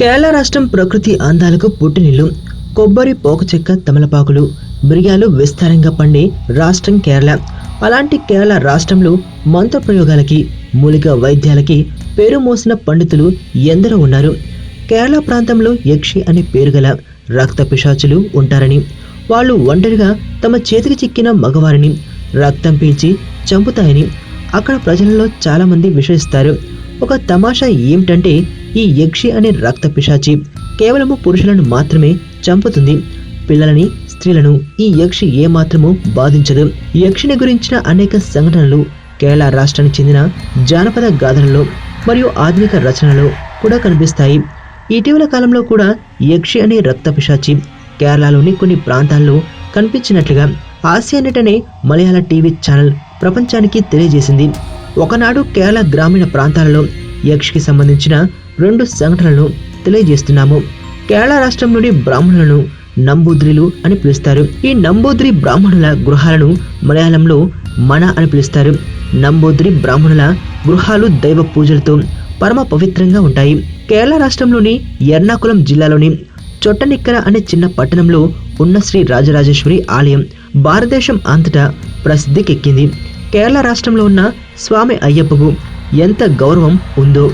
కేరళ రాష్ట్రం ప్రకృతి అందాలకు పుట్టినిల్లు. కొబ్బరి పోకచెక్క తమలపాకులు మిరియాలు విస్తారంగా పండే రాష్ట్రం కేరళ. అలాంటి కేరళ రాష్ట్రంలో మంత్ర ప్రయోగాలకి మూలిక వైద్యాలకి పేరు మోసిన పండితులు ఎందరో ఉన్నారు. కేరళ ప్రాంతంలో యక్షి అనే పేరు గల రక్త పిశాచులు ఉంటారని. వాళ్ళు ఒంటరిగా తమ చేతికి చిక్కిన మగవారిని రక్తం పీల్చి చంపుతాయని అక్కడ ప్రజలలో చాలామంది విశ్వసిస్తారు. ఒక తమాషా ఏమిటంటే ఈ యక్షి అనే రక్త పిశాచి కేవలము పురుషులను మాత్రమే చంపుతుంది. పిల్లలని స్త్రీలను ఈ యక్షి ఏమాత్రము బాధించదు. యక్షిని గురించిన అనేక సంఘటనలు కేరళ రాష్ట్రానికి చెందిన జానపద గాథలలో మరియు ఆధునిక రచనలో కూడా కనిపిస్తాయి. ఇటీవల కాలంలో కూడా యక్షి అనే రక్త పిశాచి కేరళలోని కొన్ని ప్రాంతాల్లో కనిపించినట్లుగా ఆసియా అనే మలయాళ టీవీ ఛానల్ ప్రపంచానికి తెలియజేసింది. ఒకనాడు కేరళ గ్రామీణ ప్రాంతాలలో యక్షికి సంబంధించిన రెండు సంఘటనలను తెలియజేస్తున్నాము. కేరళ రాష్ట్రంలోని బ్రాహ్మణులను నంబూద్రిలు అని పిలుస్తారు. ఈ నంబూద్రి బ్రాహ్మణుల గృహాలను మలయాళంలో మన అని పిలుస్తారు. నంబూద్రి బ్రాహ్మణుల గృహాలు దైవ పూజలతో పరమ పవిత్రంగా ఉంటాయి. కేరళ రాష్ట్రంలోని ఎర్నాకుళం జిల్లాలోని చొట్టనిక్కర అనే చిన్న పట్టణంలో ఉన్న శ్రీ రాజరాజేశ్వరి ఆలయం భారతదేశం అంతటా ప్రసిద్ధికెక్కింది. కేరళ రాష్ట్రంలో ఉన్న స్వామి అయ్యప్పకు ఎంత గౌరవం ఉందో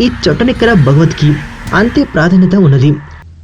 ఈ చొట్టనిక్కర భగవత్కి అంతే ప్రాధాన్యత ఉన్నది.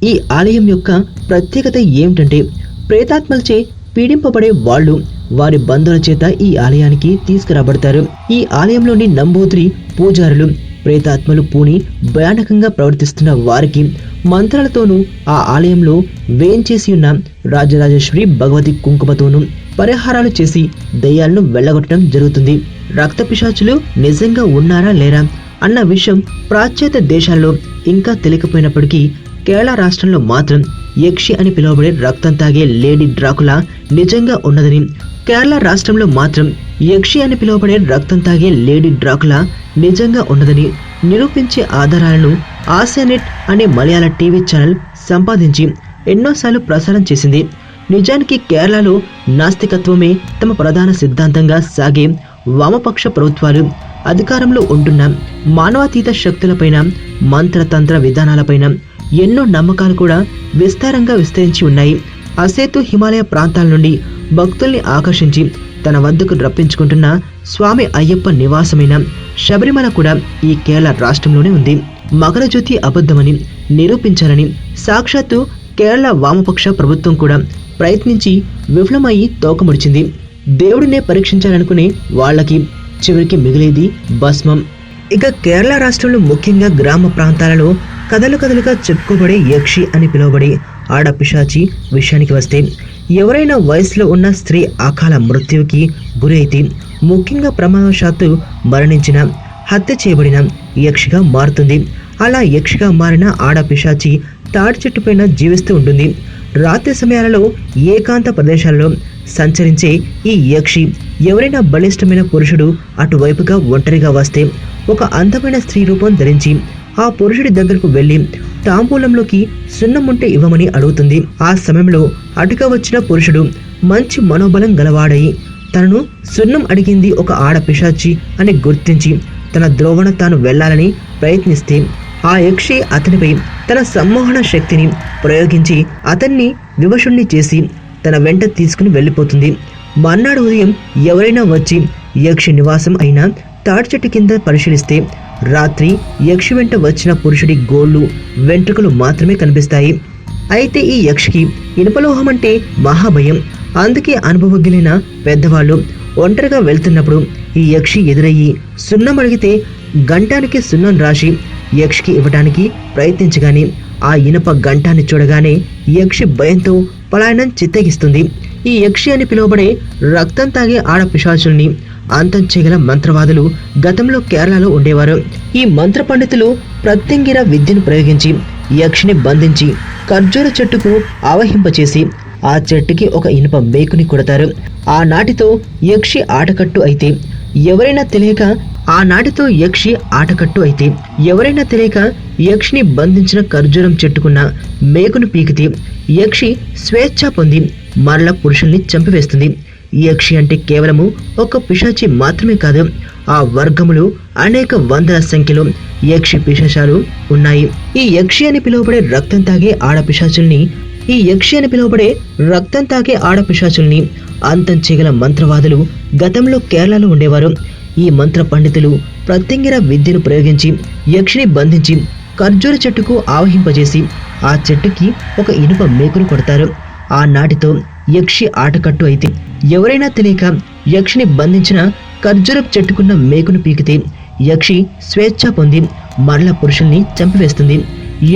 ఈ ఆలయం యొక్క ప్రత్యేకత ఏమిటంటే ప్రేతాత్మలచే పీడింపబడే వాళ్ళు వారి బంధువుల చేత ఈ ఆలయానికి తీసుకురాబడతారు. ఈ ఆలయంలోని నంబూద్రి పూజారులు ప్రేతాత్మలు పూని భయానకంగా ప్రవర్తిస్తున్న వారికి మంత్రాలతోనూ ఆ ఆలయంలో వేంచేసి ఉన్న రాజరాజేశ్వరి భగవతి కుంకుమతోనూ పరిహారాలు చేసి దయ్యాలను వెళ్ళగొట్టడం జరుగుతుంది. రక్తపిశాచులు నిజంగా ఉన్నారా లేరా అన్న విషయం ప్రాచ్యత దేశాల్లో ఇంకా తెలియకపోయినప్పటికీ కేరళ రాష్ట్రంలో మాత్రం యక్షి అని పిలువబడే రక్తం తాగే లేడీ డ్రాకులా నిజంగా ఉన్నదని కేరళ రాష్ట్రంలో మాత్రం యక్షి అని పిలువబడే రక్తం తాగే లేడీ డ్రాకులా నిజంగా ఉన్నదని నిరూపించే ఆధారాలను ఆసియానెట్ అనే మలయాళ టీవీ ఛానల్ సంపాదించి ఎన్నోసార్లు ప్రసారం చేసింది. నిజానికి కేరళలో నాస్తికత్వమే తమ ప్రధాన సిద్ధాంతంగా సాగే వామపక్ష ప్రభుత్వాలు అధికారంలో ఉంటున్న మానవాతీత శక్తులపైన మంత్రతంత్ర విధానాలపైన ఎన్నో నమ్మకాలు కూడా విస్తారంగా విస్తరించి ఉన్నాయి. అసేతు హిమాలయ ప్రాంతాల నుండి భక్తుల్ని ఆకర్షించి తన వద్దకు రప్పించుకుంటున్న స్వామి అయ్యప్ప నివాసమైన శబరిమల కూడా ఈ కేరళ రాష్ట్రంలోనే ఉంది. మకర జ్యోతి అబద్ధమని నిరూపించాలని సాక్షాత్తు కేరళ వామపక్ష ప్రభుత్వం కూడా ప్రయత్నించి విఫలమయ్యి తోకముడిచింది. దేవుడినే పరీక్షించాలనుకునే వాళ్ళకి చివరికి మిగిలేది భస్మం. ఇక కేరళ రాష్ట్రంలో ముఖ్యంగా గ్రామ ప్రాంతాలలో కథలు కథలుగా చెప్పుకోబడే యక్షి అని పిలువబడే ఆడపిశాచి విషయానికి వస్తే ఎవరైనా వయసులో ఉన్న స్త్రీ అకాల మృత్యువుకి గురైతే ముఖ్యంగా ప్రమాదవశాత్తు మరణించిన హత్య చేయబడిన యక్షిగా మారుతుంది. అలా యక్షిగా మారిన ఆడపిశాచి తాడి చెట్టుపైన జీవిస్తూ ఉంటుంది. రాత్రి సమయాలలో ఏకాంత ప్రదేశాలలో సంచరించే ఈ యక్షి ఎవరైనా బలిష్టమైన పురుషుడు అటువైపుగా ఒంటరిగా వస్తే ఒక అందమైన స్త్రీ రూపం ధరించి ఆ పురుషుడి దగ్గరకు వెళ్ళి తాంబూలంలోకి సున్నం ఉంటే ఇవ్వమని అడుగుతుంది. ఆ సమయంలో అటుగా వచ్చిన పురుషుడు మంచి మనోబలం గలవాడై తనను సున్నం అడిగింది ఒక ఆడ పిశాచి అని గుర్తించి తన ద్రోవణ తాను వెళ్ళాలని ప్రయత్నిస్తే ఆ యక్షి అతనిపై తన సమ్మోహన శక్తిని ప్రయోగించి అతన్ని వివశుణ్ణి చేసి తన వెంట తీసుకుని వెళ్ళిపోతుంది. మర్నాడు ఉదయం ఎవరైనా వచ్చి యక్షి నివాసం అయిన తాడి చెట్టు కింద పరిశీలిస్తే రాత్రి యక్షి వెంట వచ్చిన పురుషుడి గోళ్ళు వెంట్రుకలు మాత్రమే కనిపిస్తాయి. అయితే ఈ యక్షికి ఇనుపలోహం అంటే మహాభయం. అందుకే అనుభవజ్ఞులైన పెద్దవాళ్ళు ఒంటరిగా వెళ్తున్నప్పుడు ఈ యక్షి ఎదురయ్యి సున్నం అడిగితే గంటానికి సున్నం రాసి యక్షికి ఇవ్వడానికి ప్రయత్నించగానే ఆ ఇనుప గంటాన్ని చూడగానే యక్షి భయంతో పలాయనం చిత్తగిస్తుంది. ఈ యక్షి అని పిలువబడే రక్తం తాగే ఆడ పిశాచుల్ని అంతం చేయగల మంత్రవాదులు గతంలో కేరళలో ఉండేవారు. ఈ మంత్ర పండితులు ప్రత్యంగిర విద్యను ప్రయోగించి యక్షిని బంధించి ఖర్జూర చెట్టుకు ఆవహింపచేసి ఆ చెట్టుకి ఒక ఇనుప మేకుని కొడతారు. ఆ నాటితో యక్షి ఆటకట్టు అయితే ఎవరైనా తెలియక ఆ నాటితో యక్షి ఆటకట్టు అయితే ఎవరైనా తెలియక యక్షిని బంధించిన ఖర్జూరం చెట్టుకున్న మేకును పీకితే యక్షి స్వేచ్ఛ పొంది మరల పురుషుల్ని చంపివేస్తుంది. యక్షి అంటే కేవలము ఒక పిశాచి మాత్రమే కాదు ఆ వర్గములు అనేక వందల సంఖ్యలో యక్షి పిశాచాలు ఉన్నాయి. ఈ యక్షి అని పిలువబడే రక్తం తాగే ఆడపిశాచుల్ని ఈ యక్షి అని పిలువబడే రక్తం తాగే ఆడపిశాచుల్ని అంతం చేయగల మంత్రవాదులు గతంలో కేరళలో ఉండేవారు. ఈ మంత్ర పండితులు ప్రత్యంగిర విద్యను ప్రయోగించి యక్షిని బంధించి ఖర్జూర చెట్టుకు ఆవహింపజేసి ఆ చెట్టుకి ఒక ఇనుప మేకును కొడతారు. ఆ నాటితో యక్షి ఆటకట్టు అయితే ఎవరైనా తెలియక యక్షిని బంధించిన ఖర్జూరపు చెట్టుకున్న మేకును పీకితే యక్షి స్వేచ్ఛ పొంది మరల పురుషుల్ని చంపివేస్తుంది.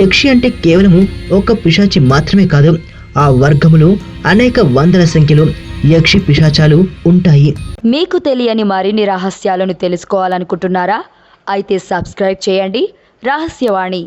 యక్షి అంటే కేవలము ఒక పిశాచి మాత్రమే కాదు ఆ వర్గములో అనేక వందల సంఖ్యలో యక్షి పిశాచాలు ఉంటాయి. మీకు తెలియని మరిన్ని రహస్యాలను తెలుసుకోవాలనుకుంటున్నారా? అయితే సబ్స్క్రైబ్ చేయండి. ರಹಸ್ಯವಾಣಿ